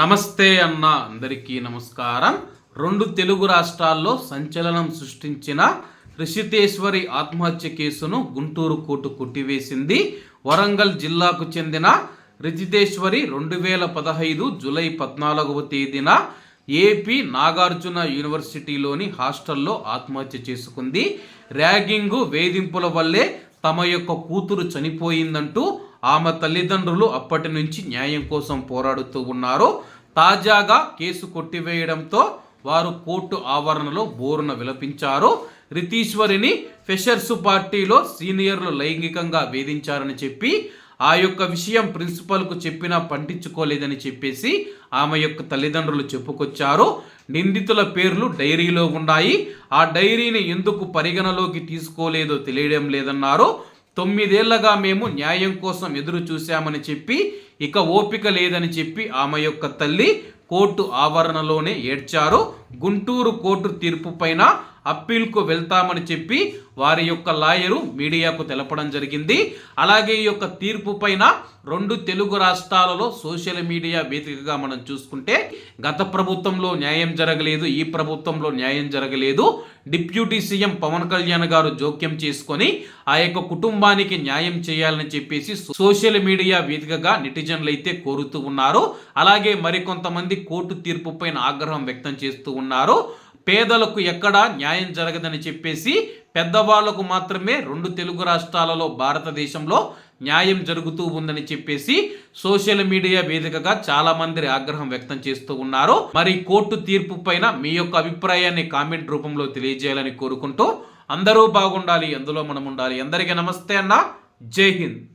నమస్తే అన్న అందరికీ నమస్కారం. రెండు తెలుగు రాష్ట్రాల్లో సంచలనం సృష్టించిన రిషితేశ్వరి ఆత్మహత్య కేసును గుంటూరు కోర్టు కొట్టివేసింది. వరంగల్ జిల్లాకు చెందిన రిజితేశ్వరి రెండు వేల పదహైదు జూలై పద్నాలుగవ తేదీన ఏపీ నాగార్జున యూనివర్సిటీలోని హాస్టల్లో ఆత్మహత్య చేసుకుంది. ర్యాగింగు వేధింపుల వల్లే తమ యొక్క కూతురు చనిపోయిందంటూ ఆమె తల్లిదండ్రులు అప్పటి నుంచి న్యాయం కోసం పోరాడుతూ ఉన్నారు. తాజాగా కేసు కొట్టివేయడంతో వారు కోర్టు ఆవరణలో బోరున విలపించారు. రితీశ్వరిని ఫెషర్స్ పార్టీలో సీనియర్లు లైంగికంగా వేధించారని చెప్పి ఆ యొక్క విషయం ప్రిన్సిపల్కు చెప్పినా పంటించుకోలేదని చెప్పేసి ఆమె యొక్క తల్లిదండ్రులు చెప్పుకొచ్చారు. నిందితుల పేర్లు డైరీలో ఉన్నాయి. ఆ డైరీని ఎందుకు పరిగణలోకి తీసుకోలేదో తెలియడం లేదన్నారు. తొమ్మిదేళ్ళగా మేము న్యాయం కోసం ఎదురు చూశామని చెప్పి ఇక ఓపిక లేదని చెప్పి ఆమె యొక్క తల్లి కోర్టు ఆవరణలోనే ఏడ్చారు. గుంటూరు కోర్టు తీర్పు పైన అప్పీల్కు వెళ్తామని చెప్పి వారి యొక్క లాయరు మీడియాకు తెలపడం జరిగింది. అలాగే ఈ యొక్క తీర్పు పైన రెండు తెలుగు రాష్ట్రాలలో సోషల్ మీడియా వేదికగా మనం చూసుకుంటే గత ప్రభుత్వంలో న్యాయం జరగలేదు ఈ ప్రభుత్వంలో న్యాయం జరగలేదు. డిప్యూటీ సీఎం పవన్ కళ్యాణ్ గారు జోక్యం చేసుకొని ఆ యొక్క కుటుంబానికి న్యాయం చేయాలని చెప్పేసి సోషల్ మీడియా వేదికగా నెటిజన్లు అయితే కోరుతూ ఉన్నారు. అలాగే మరికొంతమంది కోర్టు తీర్పు పైన ఆగ్రహం వ్యక్తం చేస్తూ ఉన్నారు. పేదలకు ఎక్కడా న్యాయం జరగదని చెప్పేసి పెద్దవాళ్ళకు మాత్రమే రెండు తెలుగు రాష్ట్రాలలో భారతదేశంలో న్యాయం జరుగుతూ ఉందని చెప్పేసి సోషల్ మీడియా వేదికగా చాలా మంది ఆగ్రహం వ్యక్తం చేస్తూ ఉన్నారు. మరి కోర్టు తీర్పు పైన మీ యొక్క అభిప్రాయాన్ని కామెంట్ రూపంలో తెలియజేయాలని కోరుకుంటూ అందరూ బాగుండాలి అందులో మనం ఉండాలి. అందరికీ నమస్తే అన్న. జై హింద్.